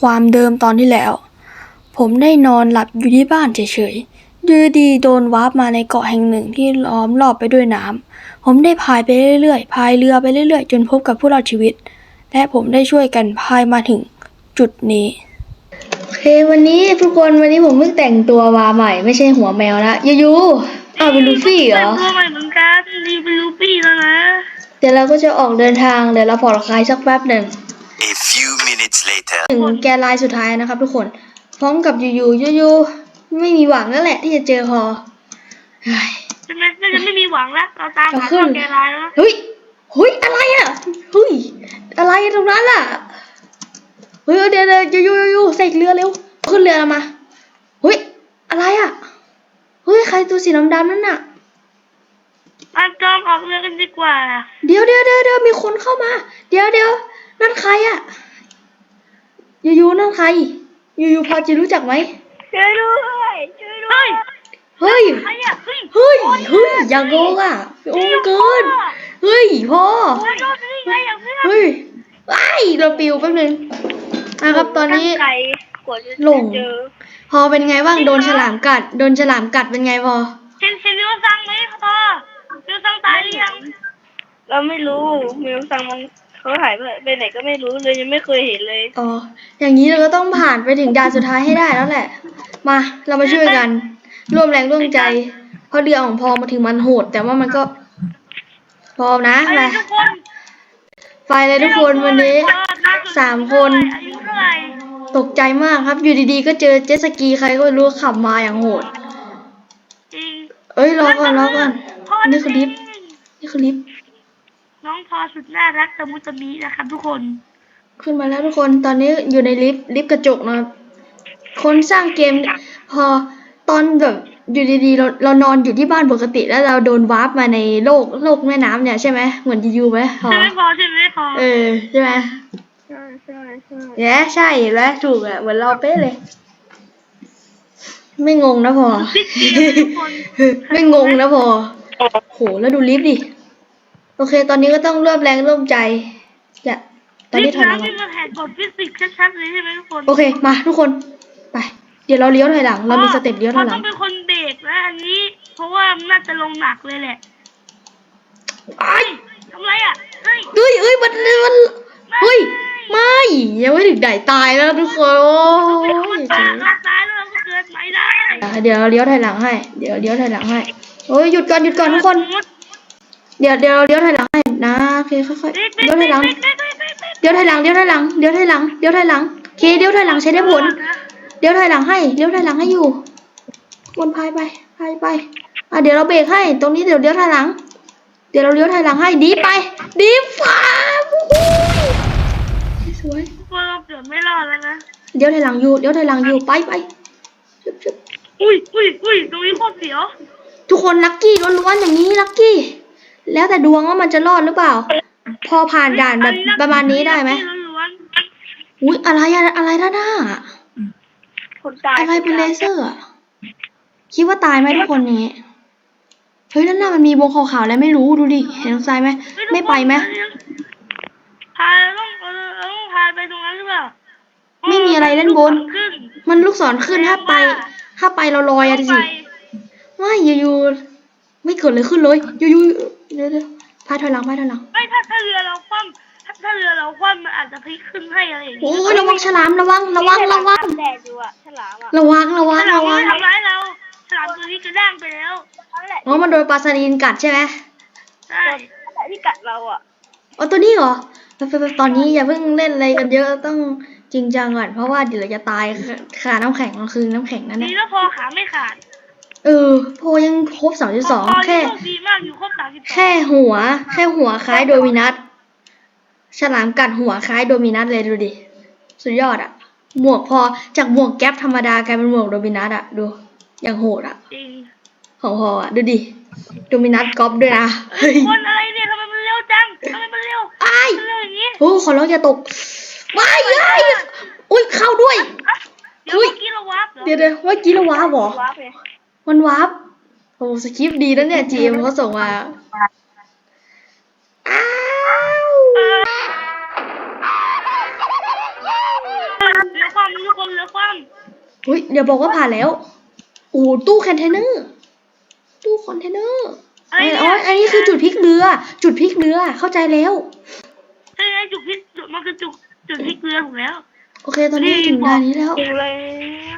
ความเดิมตอนที่แล้ว ผมได้นอนหลับอยู่ที่บ้านเฉยๆอยูดีๆโดนวาร์ปมาในเกาะแห่งหนึ่งที่ล้อมรอบไปด้วยน้ำผมได้พายไปเรื่อยๆ พายเรือไปเรื่อยๆ จนพบกับผู้รอดชีวิต และผมได้ช่วยกันพายมาถึงจุดนี้โอเควันนี้ทุกคนวันนี้ผมเพิ่งแต่งตัวมาใหม่ ไม่ใช่หัวแมวละยูยูอ้าวเป็นลูฟี่เหรอตัวใหม่เหมือนกันรีเป็นลูฟี่แล้วนะเดี๋ยวเราก็จะออกเดินทางเดี๋ยวเราผ่อนคลายสักแป๊บหนึ่ง A few minutes later. ถึงแกนไลน์สุดท้ายนะครับทุกคน พร้อมกับยูยูยูยูไม่มีหวังแล้วแหละ ที่จะเจอพอเฮ้ยใช่ไหมน่าจะไม่มีหวังแล้ว เราตามหาเอาขึ้ตัวนแกลายแล้วเฮ้ยเฮ้ยอะไรอะเฮ้ยอะไรตรงนั้นล่ะเฮ้ยเดี๋ยวเดี๋ยวยูยูยูยูใส่เรือเร็วขึ้นเรือมาเฮ้ยอะไรอะเฮ้ยใครตัวสีดำๆนั่นน่ะมาจอมออกเรือกันดีกว่าเดี๋ยวเดี๋ยวเดี๋ยวเดี๋ยวมีคนเข้ามา เดี๋ยวเดี๋ยวนั่นใครอะ ยูยูนั่นใครยูยูพอจะรู้จักไหมช่วยด้วยช่วยด้วยเฮ้ยใครอะเฮ้ยเฮ้ยเฮ้ยอย่าโกงอะโอ้เกินเฮ้ยพ่อโอ้ยโดนได้ไงอะเพื่อนเฮ้ยไอ้ายเราปิวแป๊บนึงนะครับตอนนี้ตั้งใจกว่าจะหลงเจอพอเป็นไงบ้างโดนฉลามกัด โดนฉลามกัดเป็นไงพอเห็นเห็นมิวซังไหมพ่อมิวซังตายหรือยังเราไม่รู้มิวซังมัน เขาหายไปไปไหนก็ไม่รู้เลยยังไม่เคยเห็นเลยอ๋อ อย่างนี้เราก็ต้องผ่านไปถึงด่านสุดท้ายให้ได้แล้วแหละ มา เรามาช่วยกัน ร่วมแรงร่วมใจ เพราะเรือของพอมาถึงมันโหด แต่ว่ามันก็ พร้อมนะไปไปทุกคนไปเลยทุกคนวันนี้สามคนอายุเท่าไหร่ตกใจมากครับ อยู่ดีๆ ก็เจอเจ็ตสกีใครก็ไม่รู้ขับมาอย่างโหด จริงเอ้ยรอก่อนรอก่อนพ่อนี่คือลิฟต์นี่คือลิฟต์ น้องพอสุดน่ารักตะมุตะมินะครับ ทุกคน ขึ้นมาแล้วทุกคนตอนนี้อยู่ในลิฟต์ลิฟต์กระจกนะครับคนสร้างเกมเนี่ยพอตอนแบบอยู่ดีๆเราเรานอนอยู่ที่บ้านปกติแล้วเราโดนวาร์ปมาในโลกโลกแม่น้ำเนี่ยใช่ไหมเหมือนยูไหมพอใช่ไหมพอใช่ไหมพอเออใช่ไหมใช่ใช่ใช่แย่ใช่เห็นไหมถูกอะเหมือนเราเป๊ะเลย ไม่งงนะพอพิกเกมทุกคนไม่งงนะพอโหแล้วดูลิฟต์ดิ โอเค ตอนนี้ก็ต้องร่วมแรงร่วมใจจะตอนนี้ถอยหลังนี่ก่อนมันแผนกฎฟิสิกส์ชัดๆเลยใช่ไหมทุกคนโอเคมาทุกคนไป เดี๋ยวเราเลี้ยวถอยหลัง เรามีสเต็ปเลี้ยวถอยหลัต้งองเป็นคนเบรกนะอันนี้ เพราะว่าน่าจะลงหนักเลยแหละไอ้ยทำไรอะเฮ้ยเอ้ยเอ้ยมันมันเฮ้ยไม่ยังไม่ถึงไหนตายแล้วทุกคนโอ้ไม่ยเอามันตายเราตายแล้วเราก็เกิดใหม่ได้เดี๋ยวเราเลี้ยวถอยหลังให้ เดี๋ยวเลี้ยวถอยหลังให้โอ้ยหยุดก่อนหยุดก่อนทุกคน เดี๋ยวเดี๋ยวเราเลี้ยวถอยหลังให้นะโอเคค่อยๆเบรกเลี้ยวถอยหลังเบรกเบรกเบรกเบรกเบรกเดี๋ยวถอยหลังเดี๋ยวถอยหลังเดี๋ยวถอยหลังเดี๋ยวถอยหลังโอเคเดี๋ยวถอยหลังใช้ได้ผลเดี๋ยวถอยหลังให้เดี๋ยวถอยหลังให้อยู่วนพายไปพายไปอะเดี๋ยวเราเบรกให้ ตรงนี้เดี๋ยวเลี้ยวถอยหลัง เดี๋ยวเราเลี้ยวถอยหลังให้ดีไป ดีฟ้าวู้ฮู้สวยทุกคนเราเกือบไม่รอดแล้วนะเดี๋ยวถอยหลังอยู่เดี๋ยวถอยหลังอยู่ไปไปชึบชึบอุ้ยอุ้ยอุ้ยตรงนี้โคตรเสียวทุกคนลัคกี้ล้วนๆอย่างนี้ลัคกี้ แล้วแต่ดวงว่ามันจะรอดหรือเปล่า พอผ่านด่านแบบประมาณนี้ได้ไหมล้วนอุ้ยอะไรอะอะไรด้านหน้าอะๆคนตายอะไรเป็นเลเซอร์อะคิดว่าตายไหมทุกคนนี้เฮ้ยด้านหน้ามันมีวงขาวๆแล้วไม่รู้ดูดิเห็นตรงซ้ายไหมไม่ไปไหมพาต้องเออต้องพาไปตรงนั้นหรือเปล่าไม่มีอะไรด้านบนขึ้นมันลูกศรขึ้นถ้าไป ถ้าไปเราลอยอะต้องสิไปไม่อยู่ๆไม่ เกิดเลยขึ้นเลยอยู่ๆเดี๋ยวพาถอยหลังพาถอยหลังไม่ถ้าถ้าเรือเราคว่ำถ้าถ้าเรือเราคว่ำมันอาจจะพลิกขึ้นให้อะไรอย่างโอ้เงี้ยยระวังฉลามระวังระวังระวังแดดอยู่อะฉลามอะระวังระวังฉลามระวัมังนทำร้ายเราฉลามตัวนี้กระด้างไปแล้วนั่นแหละอ๋อมันโดนปลาสลีนกัดใช่ไหมใช่ที่กัดเราอะอ๋อตัวนี้เหรอไปไปไปตอนนี้อย่าเพิ่งเล่นอะไรกันเยอะต้องจริงจังก่อนเพราะว่าเดี๋ยวเราจะตายขาน้ำแข็งมันคือน้ำแข็งนั่นดีนะแล้วพอขาไม่ขาด เออพอยังครบสองจุดสองพอแค่โชคดีมากอยู่ครบสามสิบสองแค่หัว แค่หัวคล้ายโดมินัสฉลามกัดหัวคล้ายโดมินัสเลยดูดิ สุดยอดอะหมวกพอจากหมวกแก๊ปธรรมดากลายเป็นหมวกโดมินัสอะดู อย่างโหดอะจริงของพออะดูดิโดมินัสก๊อปด้วยนะเฮ้ยคนอะไรเนี่ยทำไมมันเร็วจังทำไมมันเร็วอ้ายมันเร็วอย่างนี้โอ้ขอร้องอย่าตกว้ายว้ายอุ้ยเข้าด้วยเดี๋ยวเมื่อกี้เราวับเหรอเดี๋ยวเดี๋ยวเมื่อกี้เราว้าบเหรอวับเลย มันวาร์ปโอ้สคริปต์ดีนะเนี่ย GM เขาส่งมาอ้าวเดี๋ยวนเรือคว่อุ้ยเดี๋ยวบอกว่าผ่านแล้วโอ้ตู้คอนเทนเนอร์ตู้คอนเทนเนอร์ำอะไรอ๋อเนี่ยอันนี้คือจุดพลิกเรือ จุดพลิกเรือเข้าใจแล้วใช่ไงจุดพลิกจุดมันคือจุดจุดพลิกเรือถูกแล้ว โอเคตอนนี้ถึงด่านนี้แล้วถึงแล้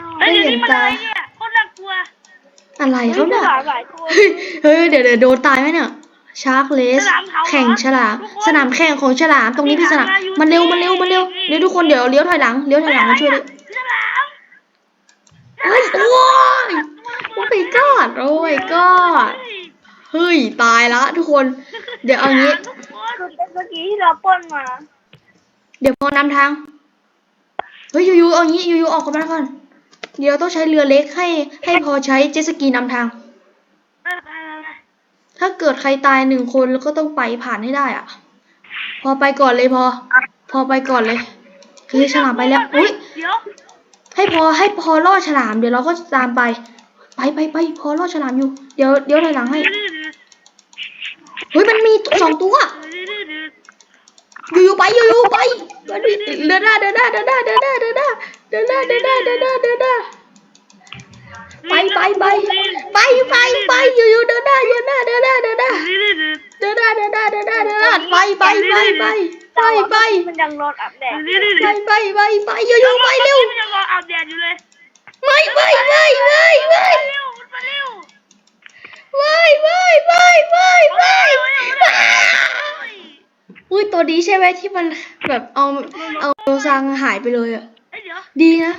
วเฮ้ยเดี๋ยวนี้มันอะไรเนี่ยโคตรน่ากลัว อะไรเขาเนี่ยหลายหลายตัวเฮ้ยเดี๋ยวเดี๋ยวโดนตายไหมเนี่ยชาร์กเลสฉลามเผาเหรอแข่งฉลามทุกคนสนามแข่งของฉลาม ตรงนี้คือสนามมีหางมาอยู่มันเร็วนี่มันเร็ว มันเร็วนี่เดี๋ยวทุกคนเดี๋ยวเลี้ยวถอยหลัง เลี้ยวถอยหลังมาช่วยดิฉลามเฮ้ย โอ้ยโอ้ my god โอ้ my god เฮ้ย ตายละทุกคน เดี๋ยวเอางี้ทุกคนเมื่อกี้ที่เราปล้นมา เดี๋ยวพอนำทาง เฮ้ยยูยูเอางี้ยูยูออกกันมาก่อน เดี๋ยวต้องใช้เรือเล็กให้ให้พอใช้เจ็ตสกีนำทางเออไปไปไปถ้าเกิดใครตายหนึ่งคนแล้วก็ต้องไปผ่านให้ได้อะ พอไปก่อนเลยพอ พอไปก่อนเลยคือฉลามไปแล้วอุ้ยเดี๋ยวให้พอให้พอล่อฉลามเดี๋ยวเราก็ตามไป ไปไปไปพอล่อฉลามอยู่ เดี๋ยวเดี๋ยวถอยหลังให้เฮ้ยมันมีสองตัวอยู่อยู่ไปอยู่อยู่ไปเดินหน้าเดินหน้าเดินหน้าเดินหน้าเดินหน้า เดินหน้าเดินหน้าเดินหน้าเดินหน้าไปไปไปไปไปไปอยู่อยู่เดินหน้าเดินหน้าเดินหน้าเดินหน้าเดินหน้าเดินหน้าเดินหน้าเดินหน้าไปไปไปไปไปไปมันยังรออาบแดดไปไปไปไปอยู่อยู่ไปเร็วมันยังรออาบแดดอยู่เลยไม่ไม่ไม่ไม่ไม่เร็วมันมาเร็วไม่ไม่ไม่ไม่ไม่อุ้ยตัวนี้ใช่ไหมที่มันแบบเอาเอาโดซังหายไปเลยอะ เอ้ยเดี๋ยวดีนะ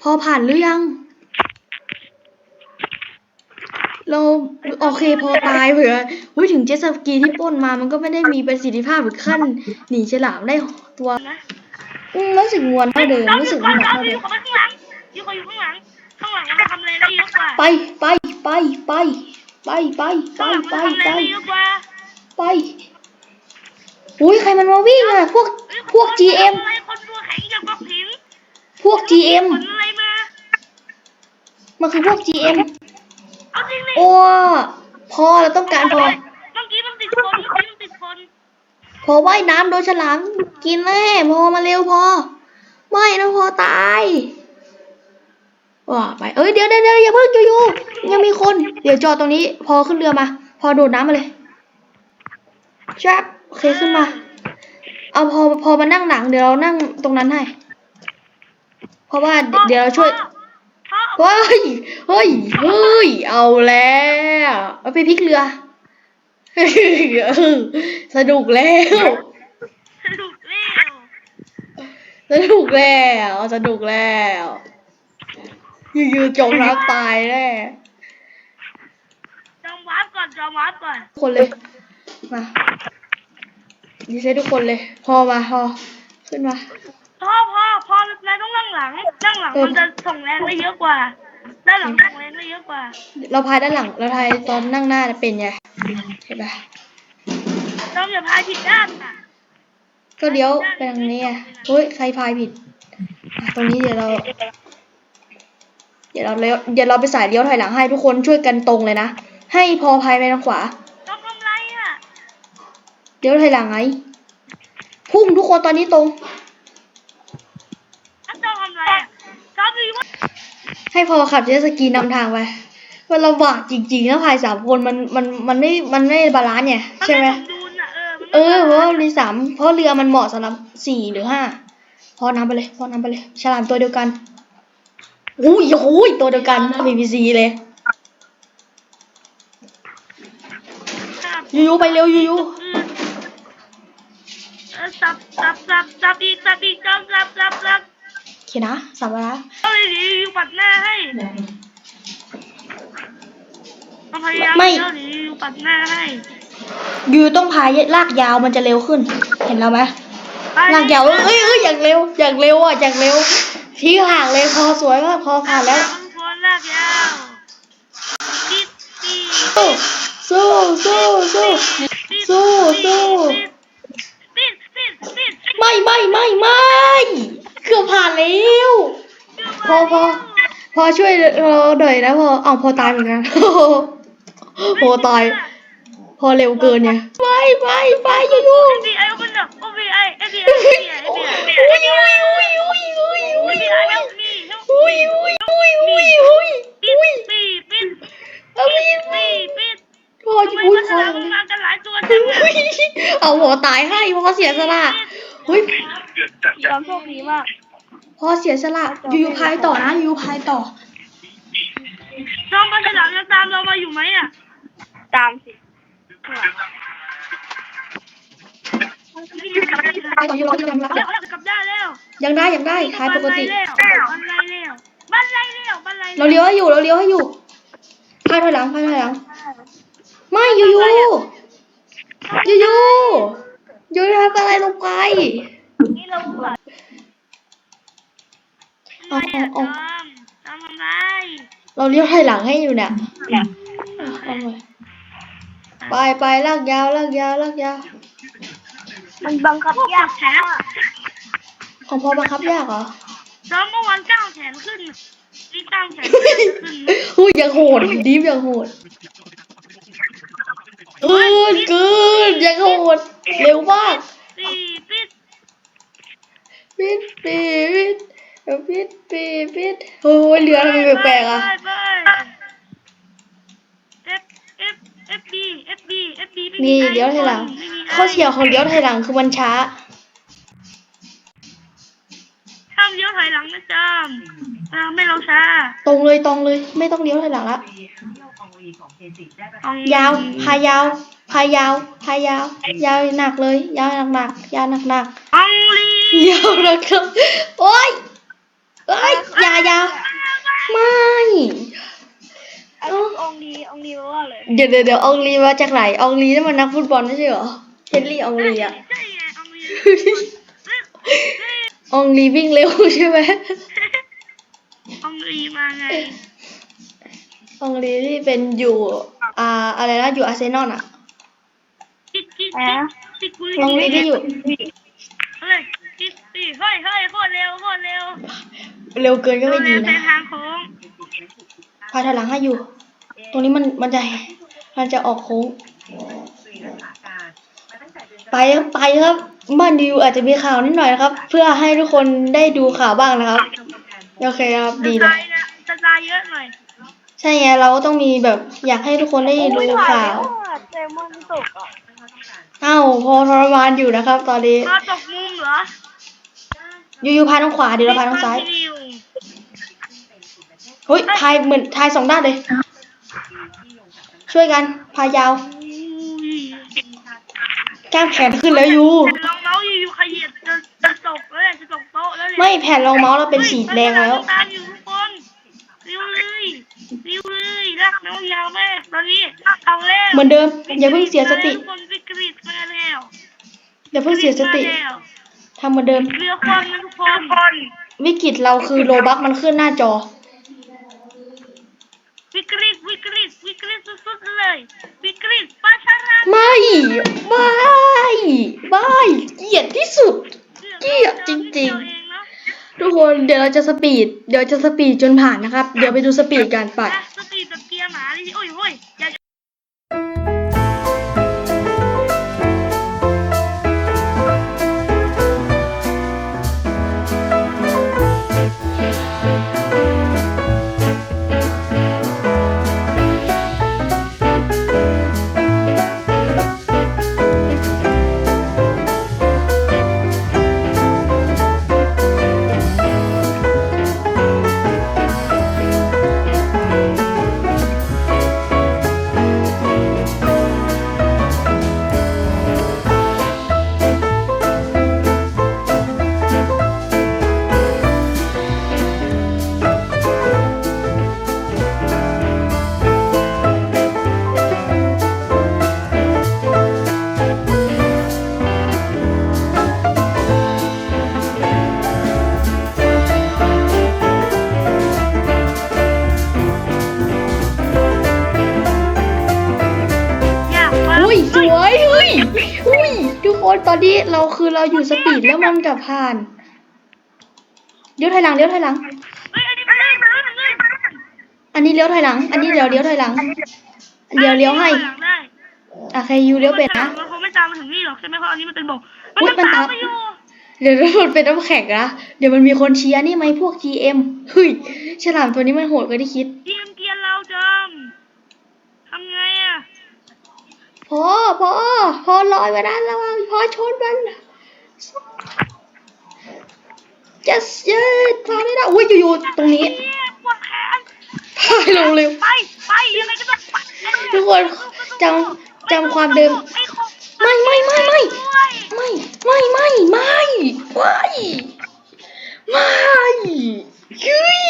พอผ่านหรือยัง เราโอเคพอตายเผื่ออุ้ยถึงเจ็ตสกีที่ปล้นมามันก็ไม่ได้มีประสิทธิภาพถึงขั้นหนีฉลามได้ตัวนะอืมรู้สึกงวนเท่าเดิมรู้สึกมันหนักเราเท่าอเดิยู่มกับมันข้างหลังอยู่กับอยู่ข้างหลังข้างหลังมันทำอะไรได้เยอะกว่าไปไปไปไปไปไปไปข้างหลังไปมันทำอะไรไปได้เยอะกว่าไป อุ้ยใครมันมาวิ่งอะพวกพวก GM อะไรคนตัวแข็งอย่างบอกผิงพวก GM ผลอะไรมามันคือพวก GM เอาจริงเลยโอ้พอเราต้องการพอเมื่อกี้มันติดคนเมื่อกี้มันติดคนพอว่ายน้ำโดนฉลามกินแน่พอมาเร็วพอ ไม่นะพอตายว่าไปเอ้ยเดี๋ยวเดี๋ยวเดี๋ยวอย่าเพิ่งอยู่ๆยังมีคน เดี๋ยวจอดตรงนี้ พอขึ้นเรือมา พอโดดน้ำมาเลยชับ โอเคขึ้นมา เอาพอพอมานั่งหลังเดี๋ยวเรานั่งตรงนั้นให้ เพราะว่าเดี๋ยวเราช่วยพ่อเฮ้ยเฮ้ยเฮ้ย เอาแล้วเอาไปพลิกเรือ สนุกแล้ว สนุกเร็วสนุกแล้วสนุกแล้วอยู่ๆจมน้ำตายแน่จอมวาร์ปก่อนจอมวาร์ปก่อนทุกคนเลย มา ดีเซทุกคนเลย พอมาพอขึ้นมา พ่อพ่อพ่อนายต้องนั่งหลังนั่งหลังเออ มันจะส่งแรงได้เยอะกว่า ด้านหลังส่งแรงได้เยอะกว่าเราพายด้านหลัง เราพายตอนนั่งหน้าเป็นไงเห็นปะจอมอย่าพายผิดด้านอะก็เดี๋ยวไปทางนี้อะเฮ้ยใครพายผิดอะตรงนี้เดี๋ยวเรา เดี๋ยวเราเลี้ยวเดี๋ยวเราไปสายเลี้ยวถอยหลังให้ทุกคนช่วยกันตรงเลยนะ ให้พอพายไปทางขวา จอมทำไรอะ เดี๋ยวถอยหลังไง พุ่งทุกคนตอนนี้ตรงถ้าจอมทำไรอะจอมดีว่าให้พอขับเจ็ตสกีนำทางไป มันลำบากจริงๆนะพายสามคนมันมันมันไม่ มันไม่บาลานซ์เนี่ยมันใช่ไหมสมดุลอะเออมันเออเพราะว่ามีสามเพราะเรือมันเหมาะสำหรับสี่หรือห้าพอนำไปเลย พอนำไปเลย ฉลามตัวเดียวกันอุ้ยโอ้ยตัวเดียวกันบีบีซีเลย ยูยูไปเร็วยูยูเออ สับสับสับสับอีกสับอีกจอมสับสับสับโอเคนะสับแล้วนะเอาเลยดีอยู่ปัดหน้าให้มาพยายามไม่เดี๋ยวดีอยู่ปัดหน้าให้ยูต้องพายลากยาวมันจะเร็วขึ้น เห็นแล้วไหมไปลากยาวเอ้ยเอ้ยอย่างเร็ว อย่างเร็วอะอย่างเร็วที่ห่างเลยพอสวยมากพอผ่านแล้วมันควรลากยาวปิดปีดสู้สู้สู้ปิดสู้ พอพอพอช่วยเราหน่อยนะพอเอาพอตายเหมือนกันพอตายพอเร็วเกินเนี่ยไปไปไปยูยูพ่อจะพูดพ่อเอาหัวตายให้พ่อเสียสละเฮ้ยยอมโชคดีมาก พ่อเสียสละยูยูพายต่อนะยูยูพายต่อ น้องปลาฉลามยังตามเรามาอยู่ไหมอะ ตามสิพายต่อยูรอยูยังรับเร็วกลับได้แล้วยังได้ยังได้พายปกติ บันไลเร็วบันไลเร็วบันไลเราเลี้ยวให้อยู่เราเลี้ยวให้อยู่พายถอยหลังพายถอยหลัง ไม่ยูยูยูยูยูยูทำอะไรลงไป นี่เรา เปิดเออาเอมทำไรเราเลี้ยวถอยหลังให้อยู่เนี่ยเอาไปไปไปลากยาวลากยาวลากยาวมันบังคับยากแฉของพ่อบังคับยากเหรอซ้อมเมื่อวานก้าวแขนขึ้นนี่ตั้งแขนขึ้นอุ้ยยังโหดดิฟยังโหดเกินเกินยังโหดเร็วมากปิดปิดปิดปิด ปิดปิดโอ้ยเรือทำไมแปลกๆอะไปไปเอฟเอฟเอฟบีเอฟบีเอฟบีนี่เลี้ยวถอยหลังข้อเสียของเลี้ยวถอยหลังคือมันช้า ห้ามเลี้ยวถอยหลังนะจามไม่เราช้าตรงเลยตรงเลย ไม่ต้องเลี้ยวถอยหลังละยาวพายาวพายาวพายาว ยาวหนักเลย ยาวหนักหนักๆยาวหนักหนักอังลีๆยาวหนักครับโอ้ย เอ้ยอยาอยาไม่เอ้าองลีองลีว่าเลยเดี๋ยวเดี๋ยวเดี๋ยวอองลีมาจากไหนอองลีนั่นมันนักฟุตบอลไม่ใช่เหรอเฮนรี่อองลีอะใช่ไงองลีอองลีวิ่งเร็วใช่ไหมองลีมาไงอองลีที่เป็นอยู่อ่าอะไรนะอยู่อาร์เซนอลอะกิ๊กกิ๊กกิ๊กกุลอองลีที่อยู่เฮ้ยกิ๊กกิ๊กเฮ้ยเฮ้ยโคตรเร็วโคตรเร็ว เร็วเกินก็ไม่ดีเร็วนะทางโค้งพายถอยหลังให้อยู่ ตรงนี้มันมันจะมันจะออกโค้ง ไปครับไปครับบ้านดิวอาจจะมีข่าวนิดหน่อยนะครับ เพื่อให้ทุกคนได้ดูข่าวบ้างนะครับ โอเคครับดีจะเลยตายนะจะตายเยอะหน่อยใช่ไงเราก็ต้องมีแบบอยากให้ทุกคนได้ดูข่าวเจมันตกอะเอ้าพอทรมานอยู่นะครับ ตอนนี้มาตกมุมเหรอยูยูพายทางขวาเดี๋ยวเราพายทางซ้ายวิว เฮ้ยพายเหมือนพายสองด้านเลย ช่วยกันพายยาวกล้ามแขนขึ้นแล้วยูลองเมาส์อยู่ๆขยับจะจะตกแล้วจะตกโต๊ะแล้วไม่แผ่นรองเมาส์เราเป็นสีแดงแล้วตามอยู่ทุกคนริวเลยริวเลยลากน้องยาวมากตอนนี้เอาแล้วเหมือนเดิมอย่าเพิ่งเสียสติทุกคนวิกฤตมาแล้วอย่าเพิ่งเสียสติมาแล้วทำเหมือนเดิมเรือคว่ำนะทุกคนวิกฤตเราคือโลบักมันขึ้นหน้าจอ วิกฤตวิกฤตวิกฤตสุดๆเลย วิกฤตปลาชาราไม่ ไม่ ไม่เกลียดที่สุด เกลียดจริงๆ ทุกคนเดี๋ยวเราจะสปีด เดี๋ยวจะสปีดจนผ่านนะครับ เดี๋ยวไปดูสปีดกันไปอะสตีแบบเกียร์หมาดิโอ้ยโอ้ยอย่ เราคือเราอยู่สปีดแล้วมันกับผ่านเลี้ยวถอยหลังเลี้ยวถอยหลังเฮ้ยอันนี้มันเล่นมันเล่นมันเล่นอันนี้เลี้ยวถอยหลัง อันนี้เดี๋ยวเลี้ยวถอยหลัง เดี๋ยวเลี้ยวให้หลังได้โอเคยูเลี้ยวเป็ดนะมันคงไม่ตามมาถึงนี่หรอกใช่ไหมเพราะอันนี้มันเป็นบ่งไปอุ๊ยมันตาตามมไปอยู่เดี๋ยวมันเป็นน้ำแข็งนะ เดี๋ยวมันมีคนเชียร์นี่ไหมพวก GM เฮ้ย ฉลามตัวนี้มันโหดกว่าที่คิดทีมเกียร์เราจำทำไงอะพอพอพอลอยมาด้านระวังพอชนมัน yes yes พาไม่ได้อุ้ยอยู่ๆตรงนี้เหี้ยปวดแขนพายลงเร็ว ไปไปยังไงก็ต้องไปทุกคนจำจำความเดิม ไม่ไม่ไม่ไม่ไม่ไม่ไม่ไม่ไม่ไม่ยุยยุ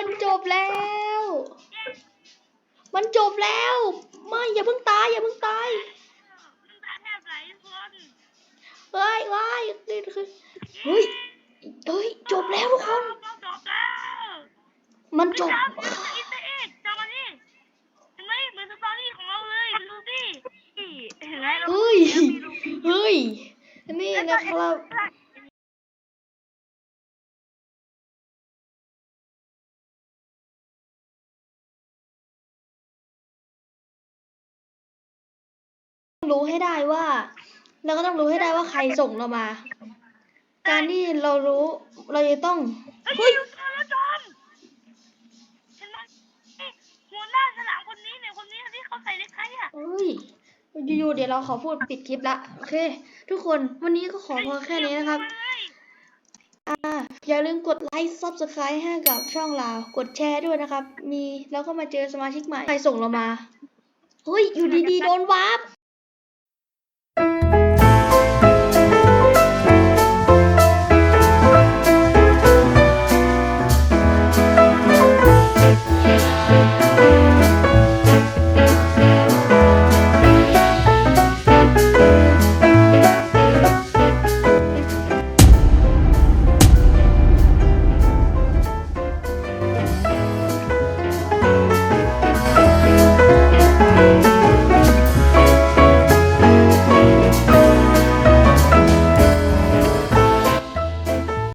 คนจบแล้ว มันจบแล้ว ไม่อย่าเพิ่งตายอย่าเพิ่งตายน้ำตาแทบไหลทุกคนเฮ้ยเฮ้ยนี่คือเฮ้ยเฮ้ยจบแล้วทุกคนเราจบแล้วมันจบจำอินเตอร์เอ็กจำมานี่ รู้ให้ได้ว่า เราก็ต้องรู้ให้ได้ว่าใครส่งเรามา การที่เรารู้เราจะต้องเฮ้ยดูเจอแล้วจอมเห็นไหมหัวหน้าสนามคนนี้เนี่ยคนนี้ที่เขาใส่เล็กไทอะเอ้ยอยู่ๆเดี๋ยวเราขอพูดปิดคลิปละโอเค ทุกคนวันนี้ก็ขอพอแค่นี้นะครับอ่าอย่าลืมกดไลค์ subscribe ให้กับช่องเรา กดแชร์ด้วยนะครับ มีแล้วก็มาเจอสมาชิกใหม่ใครส่งเรามาเฮ้ยอยู่ดีๆ โดนวาร์ป